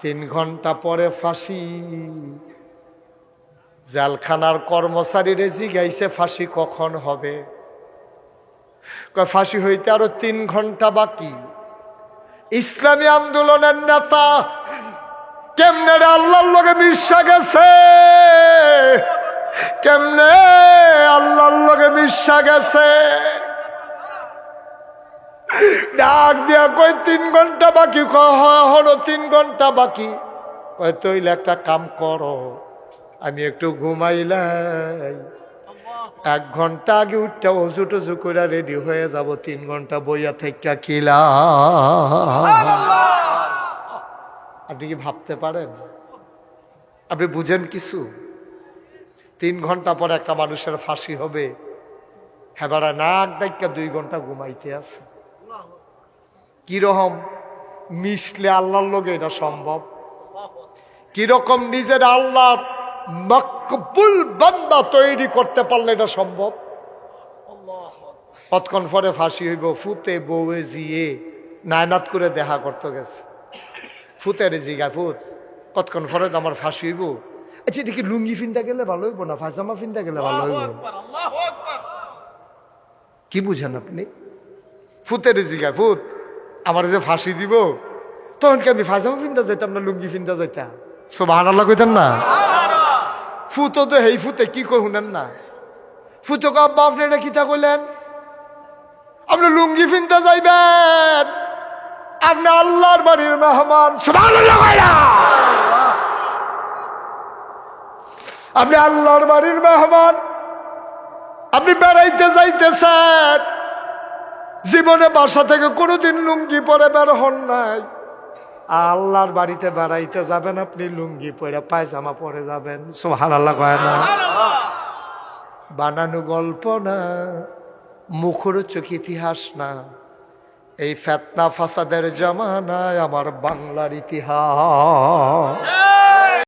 তিন ঘণ্টা পরে ফাঁসি। জেলখানার কর্মচারীরে জিগাইছে, ফাঁসি কখন হবে? ফাঁসি হইতে আরও তিন ঘণ্টা বাকি। ইসলামী আন্দোলনের নেতা কেমনে আল্লাহর লগে মিশা গেছে? কেমনে আল্লাহর লগে মিশা গেছে? ডাক দিয়া কই তিন ঘণ্টা বাকি। হলো তিন ঘণ্টা বাকি। কয় তৈলে একটা কাম করো আমি একটু ঘুমাইলাই। এক ঘণ্টা আগে উঠতে অজু টজু করে রেডি হয়ে যাব তিন ঘণ্টা বইয়া থেকে কিলা আপনি কি ভাবতে পারেন? আপনি বুঝেন কিছু? তিন ঘণ্টা পর একটা মানুষের ফাঁসি হবে। হ্যাঁ হেবারা নাক ডাইকা দুই ঘণ্টা ঘুমাইতে আছে। কীরকম মিশলে আল্লাহর লোকে এটা সম্ভব? কীরকম নিজের আল্লাহ মকবুল বান্দা তৈরি করতে পারলে এটা সম্ভব? কতক্ষণ পরে ফাঁসি হইব ফুতে বউয়ে জিয়ে। নায়নাত করে দেখা করতে গেছে। ফুতের জিগা ফুত। কতক্ষণ পরে তো আমার ফাঁসি হইব। আচ্ছা এটা কি লুঙ্গি ফিনতে গেলে ভালো হইব না ফাজামা ফিনতে গেলে ভালো হইব? কি বুঝেন আপনি? ফুতের জিগা ফুত, আমার যে ফাঁসি দিব, তখন কি আমি ফাজামা ফিনতে যাইতাম না, লুঙ্গি ফিনতে যাইতাম? সব আনাল্লা কইতেন না? ফুতো তো হেই ফুতে, কি কই শুনেন না? ফুতো আব্বা, আপনি এটা কিতা কইলেন? আপনি লুঙ্গি ফিনতে যাইবেন। আপনি আল্লাহর বাড়ির মেহমান আপনি আল্লাহর বাড়ির মেহমান, আপনি বেড়াইতে যাইতেছেন। জীবনে বাসা থেকে কোনোদিন লুঙ্গি পরে বের হন নাই। আল্লাহর বাড়িতে বেড়াইতে যাবেন আপনি, লুঙ্গি পরে পায়জামা পরে যাবেন। সোহান আল্লাহ কয় না? বানানো গল্প না মুখরোচক ইতিহাস না। এই ফেতনা ফাসাদের জামানায় আমার বাংলার ইতিহাস।